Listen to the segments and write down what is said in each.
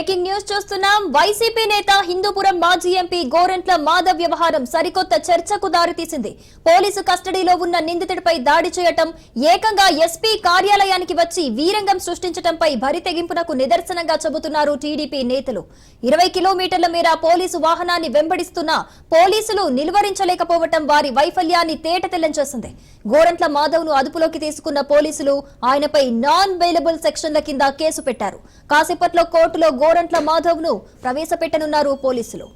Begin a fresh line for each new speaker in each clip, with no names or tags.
Breaking news చూస్తున్నాం. YCP నేత హిందూపురం మాజీ ఎంపీ గోరంట్ల మాధవ్ వ్యవహారం సరికొత్త చర్చకు దారితీసింది. పోలీసు కస్టడీలో ఉన్న నిందితుడిపై దాడి చేయటం ఏకంగా ఎస్పీ కార్యాలయానికి వచ్చి వీరంగం సృష్టించటంపై భరితెగింపునకు నిదర్శనంగా చెబుతున్నారు టీడీపీ నేతలు. ఇరవై కిలోమీటర్ల మేర పోలీసు వాహనాన్ని వెంబడిస్తున్నా పోలీసులు నిలువరించలేకపోవటం వారి వైఫల్యాన్ని తేటతెల్లం చేసింది గోరంట్ల మాధవ్ను అదుపులోకి తీసుకున్న పోలీసులు ఆయనపై నాన్ బెయిలబుల్ సెక్షన్ల కింద కేసు పెట్టారు. కాసేపట్లో కోర్టులో గోరంట్ల మాధవ్ను ప్రవేశపెట్టనున్నారు పోలీసులు.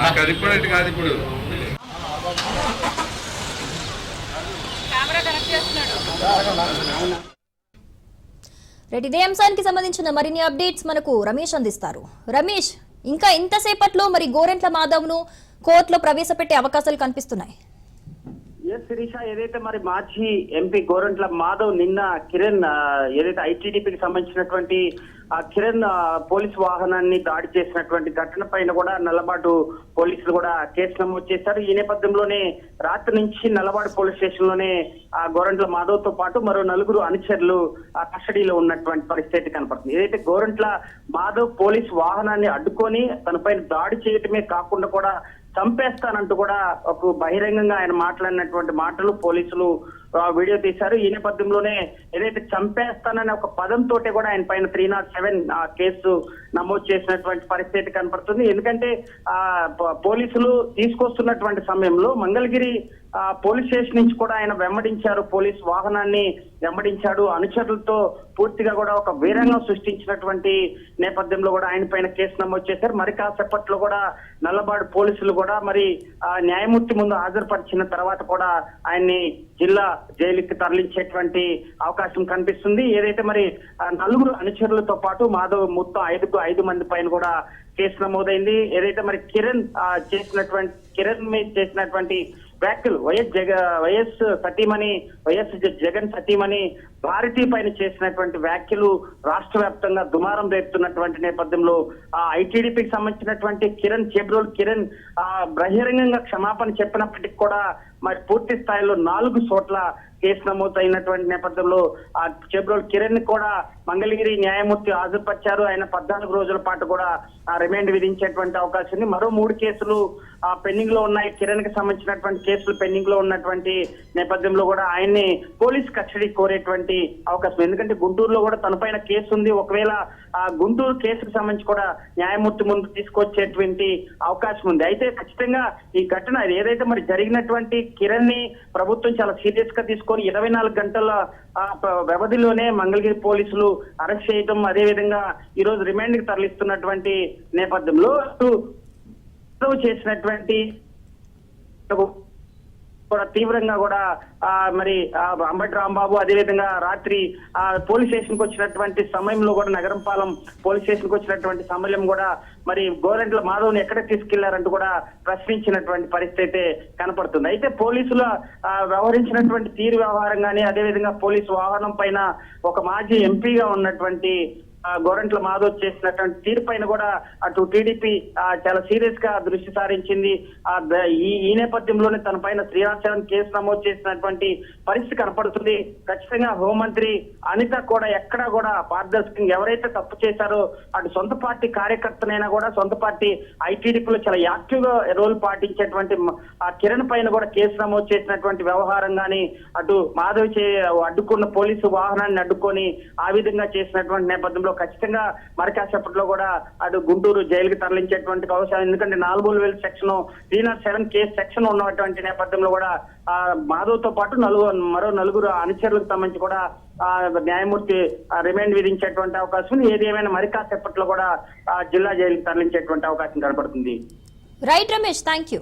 నాకు అది కాదు ఇప్పుడు.
రైట్ ఇదే అంశానికి సంబంధించిన మరిన్ని అప్డేట్స్ మనకు రమేష్ అందిస్తారు. రమేష్ ఇంకా ఇంతసేపట్లో మరి గోరెంట్ల మాధవ్ను కోర్టులో ప్రవేశపెట్టే అవకాశాలు కనిపిస్తున్నాయి.
ఎస్ శిరీష ఏదైతే మరి మాజీ ఎంపీ గోరంట్ల మాధవ్ నిన్న కిరణ్ ఏదైతే ఐటీడీపీకి సంబంధించినటువంటి ఆ కిరణ్ పోలీస్ వాహనాన్ని దాడి చేసినటువంటి ఘటన పైన కూడా నల్లబాటు పోలీసులు కూడా కేసు నమోదు చేశారు. ఈ నేపథ్యంలోనే రాత్రి నుంచి నల్లబాటు పోలీస్ స్టేషన్లోనే ఆ గోరంట్ల మాధవ్తో పాటు మరో నలుగురు అనుచరులు ఆ కస్టడీలో ఉన్నటువంటి పరిస్థితి కనపడుతుంది. ఏదైతే గోరంట్ల మాధవ్ పోలీస్ వాహనాన్ని అడ్డుకొని తనపైన దాడి చేయటమే కాకుండా కూడా చంపేస్తానంటూ కూడా ఒక బహిరంగంగా ఆయన మాట్లాడినటువంటి మాటలు పోలీసులు వీడియో తీశారు. ఈ నేపథ్యంలోనే ఏదైతే చంపేస్తాననే ఒక పదంతో కూడా ఆయన పైన త్రీ నాట్ సెవెన్ కేసు నమోదు చేసినటువంటి పరిస్థితి కనపడుతుంది. ఎందుకంటే ఆ పోలీసులు తీసుకొస్తున్నటువంటి సమయంలో మంగళగిరి ఆ, పోలీస్ స్టేషన్ నుంచి కూడా ఆయన వెంబడించారు. పోలీస్ వాహనాన్ని వెంబడించాడు. అనుచరులతో పూర్తిగా కూడా ఒక వీరంగం సృష్టించినటువంటి నేపథ్యంలో కూడా ఆయన పైన కేసు నమోదు చేశారు. మరి కాసేపట్లో కూడా నల్లబాడు పోలీసులు కూడా మరి ఆ, న్యాయమూర్తి ముందు హాజరుపరిచిన తర్వాత కూడా ఆయన్ని జిల్లా జైలుకి తరలించేటువంటి అవకాశం కనిపిస్తుంది. ఏదైతే మరి ఆ, నలుగురు అనుచరులతో పాటు మాధవ్ మొత్తం ఐదుగురు ఐదు మంది పైన కూడా కేసు నమోదైంది. ఏదైతే మరి కిరణ్ చేసినటువంటి కిరణ్ మీద చేసినటువంటి వ్యాఖ్యలు వైఎస్ జగ వైఎస్ సతీమణి వైఎస్ జగన్ సతీమణి భారతీ పైన చేసినటువంటి వ్యాఖ్యలు రాష్ట్ర వ్యాప్తంగా దుమారం రేపుతున్నటువంటి నేపథ్యంలో ఆ ఐటీడీపీకి సంబంధించినటువంటి కిరణ్ చేబ్రోల్ కిరణ్ ఆ బహిరంగంగా క్షమాపణ చెప్పినప్పటికీ కూడా మరి పూర్తి స్థాయిలో నాలుగు చోట్ల కేసు నమోదు అయినటువంటి నేపథ్యంలో ఆ కిరణ్ కూడా మంగళగిరి న్యాయమూర్తి హాజరుపరిచారు. ఆయన పద్నాలుగు రోజుల పాటు కూడా ఆ రిమాండ్ విధించేటువంటి అవకాశం ఉంది. మరో మూడు కేసులు ఆ పెండింగ్లో ఉన్నాయి. కిరణ్కి సంబంధించినటువంటి కేసులు పెండింగ్లో ఉన్నటువంటి నేపథ్యంలో కూడా ఆయన్ని పోలీస్ కస్టడీ కోరేటువంటి అవకాశం ఎందుకంటే గుంటూరులో కూడా తన పైన కేసు ఉంది. ఒకవేళ ఆ గుంటూరు కేసుకు సంబంధించి కూడా న్యాయమూర్తి ముందు తీసుకొచ్చేటువంటి అవకాశం ఉంది. అయితే ఖచ్చితంగా ఈ ఘటన ఏదైతే మరి జరిగినటువంటి కిరణ్ని ప్రభుత్వం చాలా సీరియస్గా తీసుకొని ఇరవై నాలుగు గంటల ఆ, వ్యవధిలోనే మంగళగిరి పోలీసులు అరెస్ట్ చేయడం అదే విధంగా ఈ రోజు రిమాండ్కి తరలిస్తున్నటువంటి నేపథ్యంలో చేసినటువంటి కూడా తీవ్రంగా కూడా ఆ మరి ఆ అంబటి రాంబాబు అదేవిధంగా రాత్రి ఆ పోలీస్ స్టేషన్కి వచ్చినటువంటి సమయంలో కూడా నగరంపాలెం పోలీస్ స్టేషన్కు వచ్చినటువంటి సమయం కూడా మరి గోరెంట్ల మాధవ్ని ఎక్కడ తీసుకెళ్ళారంటూ కూడా ప్రశ్నించినటువంటి పరిస్థితి అయితే కనపడుతుంది. అయితే పోలీసుల ఆ, వ్యవహరించినటువంటి తీరు వ్యవహారం కానీ అదేవిధంగా పోలీసు వాహనం పైన ఒక మాజీ ఎంపీగా ఉన్నటువంటి గోరంట్ల మాధవ్ చేసినటువంటి తీరు పైన కూడా అటు టీడీపీ చాలా సీరియస్గా దృష్టి సారించింది. ఆ, ఈ ఈ నేపథ్యంలోనే తన పైన శ్రీరాచరణ్ కేసు నమోదు చేసినటువంటి పరిస్థితి కనపడుతుంది. ఖచ్చితంగా హోంమంత్రి అనిత కూడా ఎక్కడా కూడా పారదర్శకంగా ఎవరైతే తప్పు చేశారో అటు సొంత పార్టీ కార్యకర్తనైనా కూడా సొంత పార్టీ ఐటీడీపీలో చాలా యాక్టివ్గా రోల్ పాటించేటువంటి ఆ కిరణ్ పైన కూడా కేసు నమోదు చేసినటువంటి వ్యవహారం గాని అటు మాధవ్ చే అడ్డుకున్న పోలీసు వాహనాన్ని అడ్డుకొని ఆ విధంగా చేసినటువంటి నేపథ్యంలో ఖచ్చితంగా మరికాసేపట్లో కూడా అటు గుంటూరు జైలుకి తరలించేటువంటి అవసరం. ఎందుకంటే నాలుగు వేలు section three not seven case section ఉన్నటువంటి నేపథ్యంలో కూడా ఆ మాధవ్తో పాటు నలుగురు మరో నలుగురు అనుచరులకు సంబంధించి కూడా ఆ న్యాయమూర్తి రిమాండ్ విధించేటువంటి అవకాశం ఉంది. ఏది ఏమైనా మరి కాసేపట్లో కూడా జిల్లా జైలుకి తరలించేటువంటి అవకాశం కనపడుతుంది.
Right Ramesh thank you